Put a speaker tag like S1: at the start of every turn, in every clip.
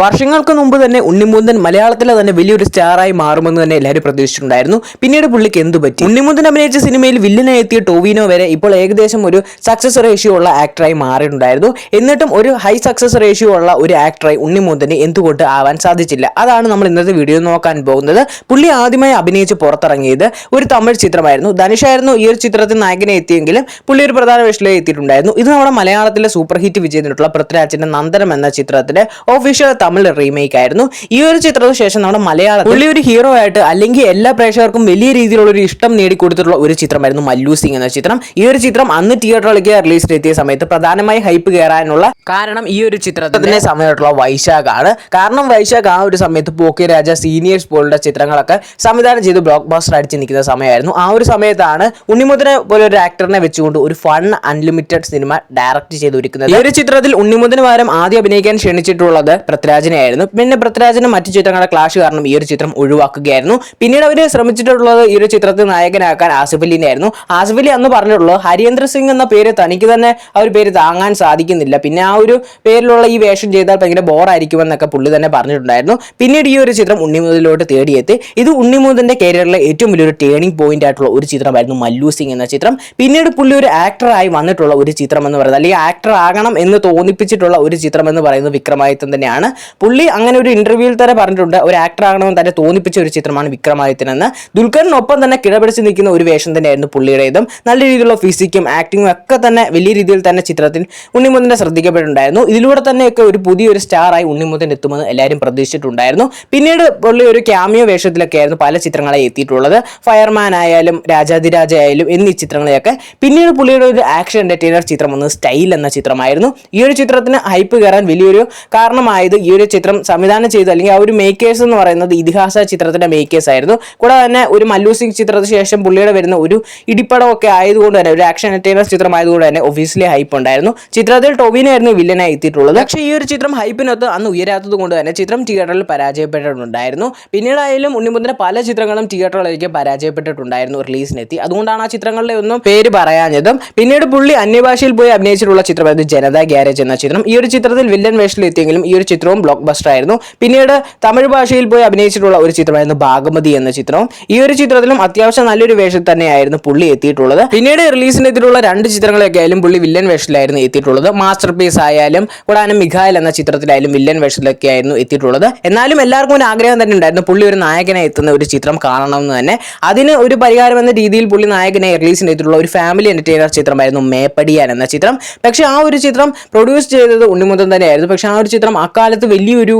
S1: വർഷങ്ങൾക്ക് മുമ്പ് തന്നെ ഉണ്ണിമുന്തൻ മലയാളത്തിലെ തന്നെ വലിയൊരു സ്റ്റാറായി മാറുമെന്ന് തന്നെ എല്ലാവരും പ്രതീക്ഷിച്ചിട്ടുണ്ടായിരുന്നു. പിന്നീട് പുള്ളിക്ക് എന്തു പറ്റി? ഉണ്ണിമുന്തൻ അഭിനയിച്ച സിനിമയിൽ വില്ലനായി എത്തിയ ടോവിനോ വരെ ഇപ്പോൾ ഏകദേശം ഒരു സക്സസ് റേഷ്യോ ഉള്ള ആക്ടറായി മാറിയിട്ടുണ്ടായിരുന്നു. എന്നിട്ടും ഒരു ഹൈ സക്സസ് റേഷ്യോ ഉള്ള ഒരു ആക്ടറായി ഉണ്ണിമുന്തന് എന്തുകൊണ്ട് ആവാൻ സാധിച്ചില്ല? അതാണ് നമ്മൾ ഇന്നത്തെ വീഡിയോ നോക്കാൻ പോകുന്നത്. പുള്ളി ആദ്യമായി അഭിനയിച്ച് പുറത്തിറങ്ങിയത് ഒരു തമിഴ് ചിത്രമായിരുന്നു. ധനുഷായിരുന്നു ഈ ഒരു ചിത്രത്തിൽ നായകനെ എത്തിയെങ്കിലും പുള്ളി ഒരു പ്രധാന വേഷത്തിലേക്ക് എത്തിയിട്ടുണ്ടായിരുന്നു. ഇത് നമ്മുടെ മലയാളത്തിലെ സൂപ്പർ ഹിറ്റ് വിജയിച്ചിട്ടുള്ള പൃഥ്വിരാജിന്റെ നന്ദനം എന്ന ചിത്രത്തിന്റെ ഒഫീഷ്യൽ തമിഴ് റീമേക്ക് ആയിരുന്നു. ഈ ഒരു ചിത്രത്തിന് ശേഷം നമ്മുടെ മലയാളം പുള്ളി ഒരു ഹീറോ ആയിട്ട് അല്ലെങ്കിൽ എല്ലാ പ്രേക്ഷകർക്കും വലിയ രീതിയിലുള്ള ഒരു ഇഷ്ടം നേടിക്കൊടുത്തിട്ടുള്ള ഒരു ചിത്രമായിരുന്നു മല്ലു സിംഗ് എന്ന ചിത്രം. ഈ ഒരു ചിത്രം അന്ന് തിയേറ്ററിലേക്ക് റിലീസ് എത്തിയ സമയത്ത് പ്രധാനമായി ഹൈപ്പ് കയറാനുള്ള കാരണം ഈ ഒരു ചിത്രത്തിന്റെ സമയത്തുള്ള വൈശാഖാണ് കാരണം വൈശാഖ് ആ ഒരു സമയത്ത് പോക്കി രാജ സീനിയേഴ്സ് പോലുള്ള ചിത്രങ്ങളൊക്കെ സംവിധാനം ചെയ്ത് ബ്ലോക്ക് ബാസ്റ്റർ അടിച്ച് നിൽക്കുന്ന സമയമായിരുന്നു. ആ ഒരു സമയത്താണ് ഉണ്ണിമുദനെ പോലെ ഒരു ആക്ടറിനെ വെച്ചുകൊണ്ട് ഒരു ഫൺ അൺലിമിറ്റഡ് സിനിമ ഡയറക്റ്റ് ചെയ്ത് ഒരുക്കുന്നത്. ഈ ഒരു ചിത്രത്തിൽ ഉണ്ണിമുദ്രന് പകരം ആദ്യം അഭിനയിക്കാൻ ക്ഷണിച്ചിട്ടുള്ളത് പൃഥ്വിരാജിനെയായിരുന്നു. പിന്നെ പൃഥ്വിരാജിനും മറ്റു ചിത്രങ്ങളുടെ ക്ലാഷ് കാരണം ഈ ഒരു ചിത്രം ഒഴിവാക്കുകയായിരുന്നു. പിന്നീട് അവർ ശ്രമിച്ചിട്ടുള്ളത് ഈ ഒരു ചിത്രത്തിൽ നായകനാക്കാൻ ആസിഫ് അലിനെ ആയിരുന്നു ആസിഫ് അലി അന്ന് പറഞ്ഞിട്ടുള്ളത് ഹരിയേന്ദ്ര സിംഗ് എന്ന പേര് തനിക്ക് തന്നെ ആ ഒരു പേര് താങ്ങാൻ സാധിക്കുന്നില്ല. പിന്നെ ആ ഒരു പേരിലുള്ള ഈ വേഷം ചെയ്താൽ ഭയങ്കര ബോറായിരിക്കുമെന്നൊക്കെ പുള്ളി തന്നെ പറഞ്ഞിട്ടുണ്ടായിരുന്നു. പിന്നീട് ഈ ഒരു ചിത്രം ഉണ്ണിമുതലിലോട്ട് തേടിയെത്തി. ഇത് ഉണ്ണിമുതലിന്റെ കരിയറിലെ ഏറ്റവും വലിയൊരു ടേണിംഗ് പോയിന്റ് ആയിട്ടുള്ള ഒരു ചിത്രമായിരുന്നു മല്ലു സിംഗ് എന്ന ചിത്രം. പിന്നീട് പുള്ളി ഒരു ആക്ടറായി വന്നിട്ടുള്ള ഒരു ചിത്രം എന്ന് പറയുന്നത് അല്ലെങ്കിൽ ആക്ടർ ആകണം എന്ന് തോന്നിപ്പിച്ചിട്ടുള്ള ഒരു ചിത്രം എന്ന് പറയുന്നത് വിക്രമാദിത്യൻ തന്നെയാണ്. പുള്ളി അങ്ങനെ ഒരു ഇന്റർവ്യൂവിൽ തന്നെ പറഞ്ഞിട്ടുണ്ട് ഒരു ആക്ടർ ആകണമെന്ന് തന്നെ തോന്നിപ്പിച്ച ഒരു ചിത്രമാണ് വിക്രമാദിത്യൻ എന്ന് ദുൽഖറിനൊപ്പം തന്നെ കിടപിടിച്ച് നിൽക്കുന്ന ഒരു വേഷം തന്നെയായിരുന്നു പുള്ളിയുടേതും. നല്ല രീതിയിലുള്ള ഫിസിക്കും ആക്ടിങ്ങും ഒക്കെ തന്നെ വലിയ രീതിയിൽ തന്നെ ചിത്രത്തിൽ ഉണ്ണിമുതന്റെ ശ്രദ്ധിക്കപ്പെട്ടിട്ടുണ്ടായിരുന്നു. ഇതിലൂടെ തന്നെയൊക്കെ ഒരു പുതിയൊരു സ്റ്റാറായി ഉണ്ണിമുതൻ എത്തുമെന്ന് എല്ലാവരും പ്രതീക്ഷിച്ചിട്ടുണ്ടായിരുന്നു. പിന്നീട് പുള്ളി ഒരു ക്യാമിയോ വേഷത്തിലൊക്കെ ആയിരുന്നു പല ചിത്രങ്ങളെ എത്തിയിട്ടുള്ളത്. ഫയർമാൻ ആയാലും രാജാതിരാജ ആയാലും എന്നീ ചിത്രങ്ങളെയൊക്കെ. പിന്നീട് പുള്ളിയുടെ ഒരു ആക്ഷൻ എന്റർടൈനർ ചിത്രം ഒന്ന് സ്റ്റൈൽ എന്ന ചിത്രമായിരുന്നു. ഈ ഒരു ചിത്രത്തിന് ഹൈപ്പ് കയറാൻ വലിയൊരു കാരണമായത് ഈ ഒരു ചിത്രം സംവിധാനം ചെയ്ത് അല്ലെങ്കിൽ ആ ഒരു മേക്കേഴ്സ് എന്ന് പറയുന്നത് ഇതിഹാസ ചിത്രത്തിന്റെ മേക്കേഴ്സ് ആയിരുന്നു. കൂടാതെ തന്നെ ഒരു മല്ലു സിംഗ് ചിത്രത്തിന് ശേഷം പുള്ളിയുടെ വരുന്ന ഒരു ഇടിപ്പടമൊക്കെ ആയതുകൊണ്ട് തന്നെ ഒരു ആക്ഷൻ എന്റർടൈനർ ചിത്രമായതുകൊണ്ട് തന്നെ ഒഫീസിലെ ഹൈപ്പ് ഉണ്ടായിരുന്നു. ചിത്രത്തിൽ ടോവിനായിരുന്നു വില്ലനായി എത്തിയിട്ടുള്ളത്. പക്ഷേ ഈ ഒരു ചിത്രം ഹൈപ്പിനൊത്ത് അന്ന് ഉയരാത്തത് കൊണ്ട് തന്നെ ചിത്രം തിയേറ്ററിൽ പരാജയപ്പെട്ടിട്ടുണ്ടായിരുന്നു. പിന്നീടായാലും ഉണ്ണിമുദ്രന്റെ പല ചിത്രങ്ങളും തിയേറ്ററിലേക്ക് പരാജയപ്പെട്ടിട്ടുണ്ടായിരുന്നു റിലീസിനെത്തി അതുകൊണ്ടാണ് ആ ചിത്രങ്ങളുടെ ഒന്നും പേര് പറയാഞ്ഞതും. പിന്നീട് പുള്ളി അന്യഭാഷയിൽ പോയി അഭിനയിച്ചിട്ടുള്ള ചിത്രമായിരുന്നു ജനതാ ഗ്യാരേജ് എന്ന ചിത്രം. ഈ ഒരു ചിത്രത്തിൽ വില്ലൻ വേഷത്തിൽ എത്തിയെങ്കിലും ഈ ഒരു ചിത്രവും ബ്ലോക്ക് ബസ്റ്റർ ആയിരുന്നു. പിന്നീട് തമിഴ് ഭാഷയിൽ പോയി അഭിനയിച്ചിട്ടുള്ള ഒരു ചിത്രമായിരുന്നു ഭാഗമതി എന്ന ചിത്രവും ഈ ഒരു ചിത്രത്തിലും അത്യാവശ്യം നല്ലൊരു വേഷം തന്നെയായിരുന്നു പുള്ളി എത്തിയിട്ടുള്ളത്. പിന്നീട് റിലീസിനെതിരുള്ള രണ്ട് ചിത്രങ്ങളൊക്കെ ആയാലും പുള്ളി വില്ലൻ വേഷത്തിലായിരുന്നു എത്തിയിട്ടുള്ളത്. മാസ്റ്റർ പീസ് ആയാലും കൂടാനും മിഖായൽ എന്ന ചിത്രത്തിലായാലും വില്ലൻ വേഷത്തിലൊക്കെ ആയിരുന്നു എത്തിയിട്ടുള്ളത്. എന്നാലും എല്ലാവർക്കും ഒരു ആഗ്രഹം തന്നെ ഉണ്ടായിരുന്നു പുള്ളി ഒരു നായകനെ എത്തുന്ന ഒരു ചിത്രം കാണണമെന്ന് തന്നെ. അതിന് ഒരു പരിഹാരം എന്ന രീതിയിൽ പുള്ളി നായകനെ റിലീസിനെത്തിയിട്ടുള്ള ഒരു ഫാമിലി എന്റർടൈനർ ചിത്രമായിരുന്നു മേപ്പടിയാൻ എന്ന ചിത്രം. പക്ഷേ ആ ഒരു ചിത്രം പ്രൊഡ്യൂസ് ചെയ്തത് ഉണ്ണിമുത്തൻ തന്നെയായിരുന്നു. പക്ഷേ ആ ഒരു ചിത്രം അക്കാലത്ത് വലിയൊരു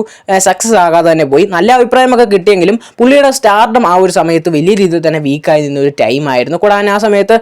S1: സക്സസ് ആകാതെ തന്നെ പോയി. നല്ല അഭിപ്രായമൊക്കെ കിട്ടിയെങ്കിലും പുള്ളിയുടെ സ്റ്റാർഡം ആ ഒരു സമയത്ത് വലിയ രീതിയിൽ തന്നെ വീക്കായി നിന്ന ഒരു ടൈം ആയിരുന്നു. കൂടാതെ ആ സമയത്ത്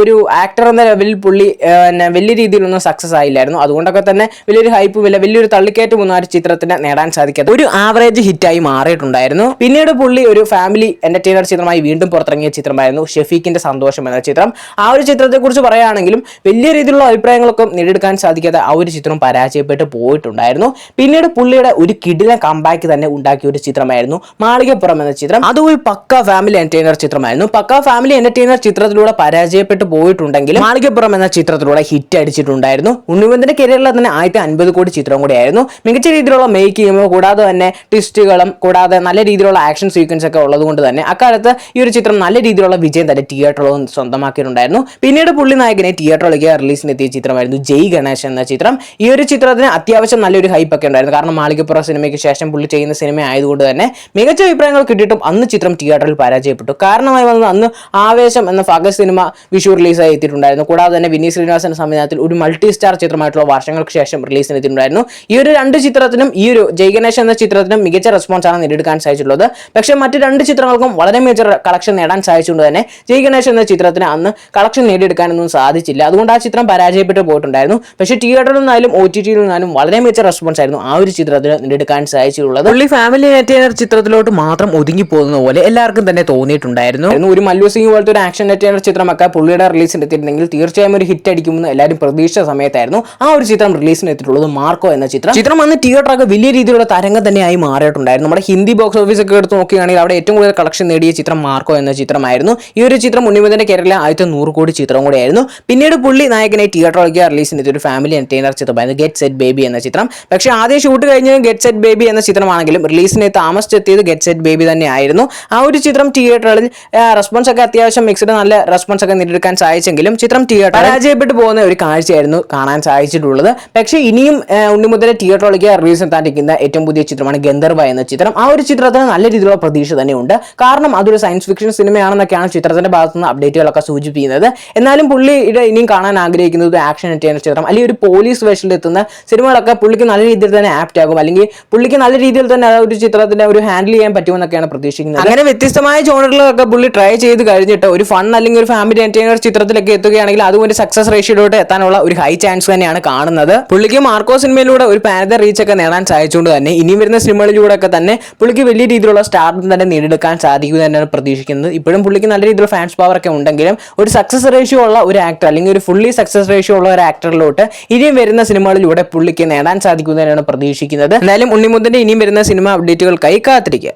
S1: ഒരു ആക്ടർ എന്ന ലെവലിൽ പുള്ളി പിന്നെ വലിയ രീതിയിലൊന്നും സക്സസ് ആയില്ലായിരുന്നു. അതുകൊണ്ടൊക്കെ തന്നെ വലിയൊരു ഹൈപ്പ് ഇല്ല വലിയൊരു തള്ളിക്കയറ്റം ഒന്നും ആ ഒരു ചിത്രത്തിന് നേടാൻ സാധിക്കാത്ത ഒരു ആവറേജ് ഹിറ്റായി മാറിയിട്ടുണ്ടായിരുന്നു. പിന്നീട് പുള്ളി ഒരു ഫാമിലി എന്റർടൈനർ ചിത്രമായി വീണ്ടും പുറത്തിറങ്ങിയ ചിത്രമായിരുന്നു ഷെഫീഖിന്റെ സന്തോഷം എന്ന ചിത്രം. ആ ഒരു ചിത്രത്തെക്കുറിച്ച് പറയുകയാണെങ്കിലും വലിയ രീതിയിലുള്ള അഭിപ്രായങ്ങളൊക്കെ നേടിയെടുക്കാൻ സാധിക്കാതെ ആ ഒരു ചിത്രം പരാജയപ്പെട്ട് പോയിട്ടുണ്ടായിരുന്നു. പിന്നീട് പുള്ളിയുടെ ഒരു കിടിലൻ കമ്പാക്ക് തന്നെ ഉണ്ടാക്കിയ ഒരു ചിത്രമായിരുന്നു മാളികപ്പുറം എന്ന ചിത്രം. അത് ഒരു പക്ക ഫാമിലി എന്റർടൈനർ ചിത്രമായിരുന്നു. പക്ക ഫാമിലി എന്റർടൈനർ ചിത്രത്തിലൂടെ പരാജയപ്പെട്ടു പോയിട്ടുണ്ടെങ്കിലും മാളികപ്പുറം എന്ന ചിത്രത്തിലൂടെ ഹിറ്റ് അടിച്ചിട്ടുണ്ടായിരുന്നു. ഉണ്ണിവന്തിന്റെ കരിയറിലെ തന്നെ ആദ്യത്തെ അൻപത് കോടി ചിത്രം കൂടിയായിരുന്നു മികച്ച രീതിയിലുള്ള മേക്കിങ്ങും കൂടാതെ തന്നെ ട്വിസ്റ്റുകളും കൂടാതെ നല്ല രീതിയിലുള്ള ആക്ഷൻ സീക്വൻസ് ഒക്കെ ഉള്ളത് കൊണ്ട് തന്നെ അക്കാലത്ത് ഈ ഒരു ചിത്രം നല്ല രീതിയിലുള്ള വിജയം തന്നെ തിയേറ്ററിലും സ്വന്തമാക്കിയിട്ടുണ്ടായിരുന്നു. പിന്നീട് പുള്ളി നായകനെ തിയേറ്ററിലേക്ക് റിലീസിനെത്തിയ ചിത്രമായിരുന്നു ജയ് ഗണേശ് എന്ന ചിത്രം. ഈ ഒരു ചിത്രത്തിന് അത്യാവശ്യം നല്ലൊരു ഹൈപ്പ് ഒക്കെ ഉണ്ടായിരുന്നു. കാരണം മാളികപ്പുറ സിനിമയ്ക്ക് ശേഷം പുള്ളി ചെയ്യുന്ന സിനിമ ആയതുകൊണ്ട് തന്നെ മികച്ച അഭിപ്രായങ്ങൾ കിട്ടിയിട്ടും അന്ന് ചിത്രം തിയേറ്ററിൽ പരാജയപ്പെട്ടു. കാരണമായി വന്നത് അന്ന് ആവേശം എന്ന ഫഗസ് സിനിമ വിഷു റിലീസായി എത്തിയിട്ടുണ്ടായിരുന്നു. കൂടാതെ തന്നെ വിനീത് ശ്രീനിവാസന്റെ സംവിധാനത്തിൽ ഒരു മൾട്ടി സ്റ്റാർ ചിത്രമായിട്ടുള്ള വർഷങ്ങൾക്ക് ശേഷം റിലീസിന് എത്തിയിട്ടുണ്ടായിരുന്നു. ഈ ഒരു രണ്ട് ചിത്രത്തിനും ഈ ഒരു ജയഗണേഷ് എന്ന ചിത്രത്തിനും മികച്ച റെസ്പോൺസ് ആണ് നേടിയെടുക്കാൻ സാധിച്ചിട്ടുള്ളത്. പക്ഷേ മറ്റ് രണ്ട് ചിത്രങ്ങൾക്കും വളരെ മികച്ച കളക്ഷൻ നേടാൻ സാധിച്ചുകൊണ്ട് തന്നെ ജയ് എന്ന ചിത്രത്തിന് അന്ന് കളക്ഷൻ നേടിയെടുക്കാനൊന്നും സാധിച്ചില്ല. അതുകൊണ്ട് ആ ചിത്രം പരാജയപ്പെട്ടു പോയിട്ടുണ്ടായിരുന്നു. പക്ഷേ തിയേറ്ററിൽ നിന്നാലും ഒ ടി ടിയിൽ നിന്നാലും വളരെ മികച്ച റെസ്പോൺസ് ആയിരുന്നു ആ ഒരു ചിത്രത്തിന് നേടിയെടുക്കാൻ സാധിച്ചിട്ടുള്ളത്. പുള്ളി ഫാമിലി എന്റർടൈനർ ചിത്രത്തിലോട്ട് മാത്രം ഒതുങ്ങി പോകുന്ന പോലെ എല്ലാവർക്കും തന്നെ തോന്നിയിട്ടുണ്ടായിരുന്നു. ഒരു മല്ലു സിംഗ് പോലത്തെ ഒരു ആക്ഷൻ എന്റർടൈനർ ചിത്രമൊക്കെ പുള്ളിയുടെ റിലീസിന് എത്തിയിട്ടുണ്ടെങ്കിൽ തീർച്ചയായും ഒരു ഹിറ്റ് അടിക്കുമെന്ന് എല്ലാവരും പ്രതീക്ഷിച്ച സമയത്തായിരുന്നു. ആ ഒരു ചിത്രം റിലീസിന് എത്തിയിട്ടുള്ളത് മാർക്കോ എന്ന ചിത്രം. ചിത്രം അന്ന് തിയേറ്ററൊക്കെ വലിയ രീതിയിലുള്ള തരംഗം തന്നെയായി മാറിയിട്ടുണ്ടായിരുന്നു. നമ്മുടെ ഹിന്ദി ബോക്സ് ഓഫീസ് ഒക്കെ എടുത്ത് നോക്കുകയാണെങ്കിൽ അവിടെ ഏറ്റവും കൂടുതൽ കളക്ഷൻ നേടിയ ചിത്രം മാർക്കോ എന്ന ചിത്രമായിരുന്നു. ഈ ഒരു ചിത്രം ഉണ്ണിമുതന്റെ കേരള ആദ്യത്തെ നൂറ് കോടി ചിത്രം കൂടിയായിരുന്നു. പിന്നീട് പുള്ളി നായകനെ തിയേറ്ററിലേക്ക് റിലീസിന് ഒരു ഫാമിലി എന്റർടൈനർ ചിത്രമായിരുന്നു. ഗെറ്റ് സെറ്റ് ബേബി എന്ന ചിത്രം. പക്ഷേ ആദ്യം ഷൂട്ട് ഷൂട്ട് കഴിഞ്ഞത് ഗെറ്റ് സെറ്റ് ബേബി എന്ന ചിത്രമാണെങ്കിലും റിലീസിനെ താമസിച്ചെത്തിയത് ഗെറ്റ് സെറ്റ് ബേബി തന്നെയായിരുന്നു. ആ ഒരു ചിത്രം തിയേറ്ററിൽ റെസ്പോൺസ് ഒക്കെ അത്യാവശ്യം മിക്സഡ് നല്ല റെസ്പോൺസ് ഒക്കെ നേടിയെടുക്കാൻ സാധിച്ചെങ്കിലും ചിത്രം തിയേറ്റർ പരാജയപ്പെട്ടു പോകുന്ന ഒരു കാഴ്ചയായിരുന്നു കാണാൻ സാധിച്ചിട്ടുള്ളത്. പക്ഷേ ഇനിയും ഉണ്ണി മുതൽ തിയേറ്ററിലേക്ക് റിലീസ് എത്താണ്ടിരിക്കുന്ന ഏറ്റവും പുതിയ ചിത്രമാണ് ഗന്ധർവ എന്ന ചിത്രം. ആ ഒരു ചിത്രത്തിന് നല്ല രീതിയിലുള്ള പ്രതീക്ഷ തന്നെയുണ്ട്. കാരണം അതൊരു സയൻസ് ഫിക്ഷൻ സിനിമയാണെന്നൊക്കെയാണ് ചിത്രത്തിന്റെ ഭാഗത്തുനിന്ന് അപ്ഡേറ്റുകളൊക്കെ സൂചിപ്പിക്കുന്നത്. എന്നാലും പുള്ളിയുടെ ഇനിയും കാണാൻ ആഗ്രഹിക്കുന്നത് ആക്ഷൻ എത്തിയ ചിത്രം അല്ലെങ്കിൽ ഒരു പോലീസ് വേഷത്തിൽ എത്തുന്ന സിനിമകളൊക്കെ പുള്ളിക്ക് നല്ല രീതിയിൽ തന്നെ ആകും. അല്ലെങ്കിൽ പുള്ളിക്ക് നല്ല രീതിയിൽ തന്നെ ആ ഒരു ചിത്രത്തിന്റെ ഒരു ഹാൻഡിൽ ചെയ്യാൻ പറ്റുമെന്നൊക്കെയാണ് പ്രതീക്ഷിക്കുന്നത്. അങ്ങനെ വ്യത്യസ്തമായ ജോണറുകളൊക്കെ പുള്ളി ട്രൈ ചെയ്ത് കഴിഞ്ഞിട്ട് ഒരു ഫൺ അല്ലെങ്കിൽ ഒരു ഫാമിലി എന്റർടൈനർ ചിത്രത്തിലൊക്കെ എത്തുകയാണെങ്കിൽ അതും ഒരു സക്സസ് റേഷ്യോയിലോട്ട് എത്താനുള്ള ഒരു ഹൈ ചാൻസ് തന്നെയാണ് കാണുന്നത്. പുള്ളിക്ക് മാർക്കോ സിനിമയിലൂടെ ഒരു പാനത റീച്ച് ഒക്കെ നേടാൻ സാധിച്ചുകൊണ്ട് തന്നെ ഇനി വരുന്ന സിനിമകളിലൂടെ ഒക്കെ തന്നെ പുള്ളിക്ക് വലിയ രീതിയിലുള്ള സ്റ്റാർഡം തന്നെ നേടിയെടുക്കാൻ സാധിക്കും തന്നെയാണ് പ്രതീക്ഷിക്കുന്നത്. ഇപ്പോഴും പുള്ളിക്ക് നല്ല രീതിയിലുള്ള ഫാൻസ് പവർ ഒക്കെ ഉണ്ടെങ്കിലും ഒരു സക്സസ് റേഷ്യോ ഉള്ള ഒരു ആക്ടർ അല്ലെങ്കിൽ ഒരു ഫുള്ളി സക്സസ് റേഷ്യോ ഉള്ള ഒരു ആക്ടറിലോട്ട് ഇനിയും വരുന്ന സിനിമകളിലൂടെ പുള്ളിക്ക് നേടാൻ സാധിക്കും തന്നെയാണ് പ്രതീക്ഷിക്കുന്നത്. എന്തായാലും ഉണ്ണിമുത്തന്റെ ഇനിയും വരുന്ന സിനിമ അപ്ഡേറ്റുകൾക്കായി കാത്തിരിക്കുക.